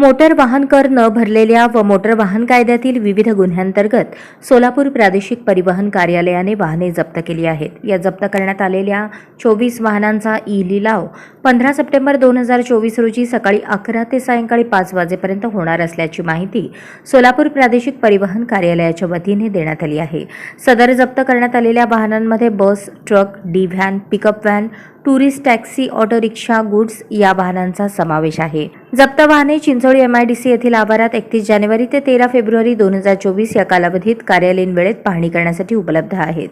Motor वाहन कर न भरलेल्या व मोटर वाहन कायद्यातील विविध गुन्ह्यांतर्गत सोलापूर प्रादेशिक परिवहन कार्यालयाने वाहने जप्त केली आहेत. या जप्त करण्यात आलेल्या चोवीस वाहनांचा ई लिलाव पंधरा सप्टेंबर दोन हजार चोवीस रोजी सकाळी अकरा ते सायंकाळी पाच वाजेपर्यंत होणार असल्याची माहिती सोलापूर प्रादेशिक परिवहन कार्यालयाच्या वतीने देण्यात आली आहे. सदर जप्त करण्यात आलेल्या वाहनांमध्ये bus truck D van pickup van tourist taxi auto rickshaw goods या वाहनांचा समावेश आहे. जप्त वाहने चिंचोळी एमआयडीसी येथील आवारात एकतीस जानेवारी ते तेरा फेब्रुवारी दोन हजार चोवीस या कालावधीत कार्यालयीन वेळेत पाहणी करण्यासाठी उपलब्ध आहेत.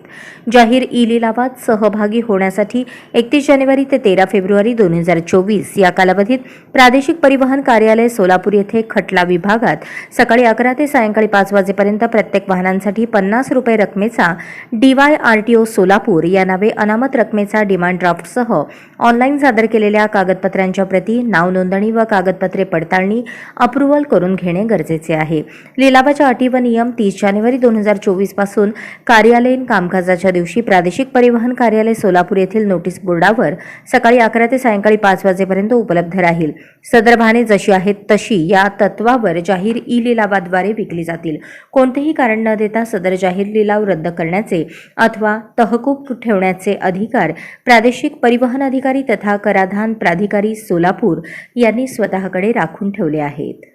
जाहीर ई लिलावात सहभागी होण्यासाठी एकतीस जानेवारी ते तेरा फेब्रुवारी दोन हजार चोवीस या कालावधीत प्रादेशिक परिवहन कार्यालय सोलापूर येथे खटला विभागात सकाळी अकरा ते सायंकाळी पाच वाजेपर्यंत प्रत्येक वाहनांसाठी पन्नास रुपये रकमेचा डीवाय आरटीओ सोलापूर या नावे अनामत रकमेचा डिमांड ड्राफ्टसह ऑनलाईन सादर केलेल्या कागदपत्रांच्या प्रती नाव नोंदणी व कागदपत्रे पडताळणी अप्रुव्हल करून घेणे गरजेचे आहे. लिलावाच्या अटी व नियम तीस जानेवारी दोन हजार चोवीसपासून कार्यालयीन कामकाजाच्या दिवशी प्रादेशिक परिवहन कार्यालय सोलापूर येथील नोटीस बोर्डावर सकाळी अकरा ते सायंकाळी पाच वाजेपर्यंत उपलब्ध राहील. सदर वाहने जशी आहेत तशी या तत्वावर जाहीर ई लिलावाद्वारे विकली जातील. कोणतेही कारण न देता सदर जाहीर लिलाव रद्द करण्याचे अथवा तहकूब ठेवण्याचे अधिकार प्रादेशिक परिवहन अधिकारी तथा कराधान प्राधिकारी सोलापूर यांनी स्वतःकडे राखून ठेवले आहेत.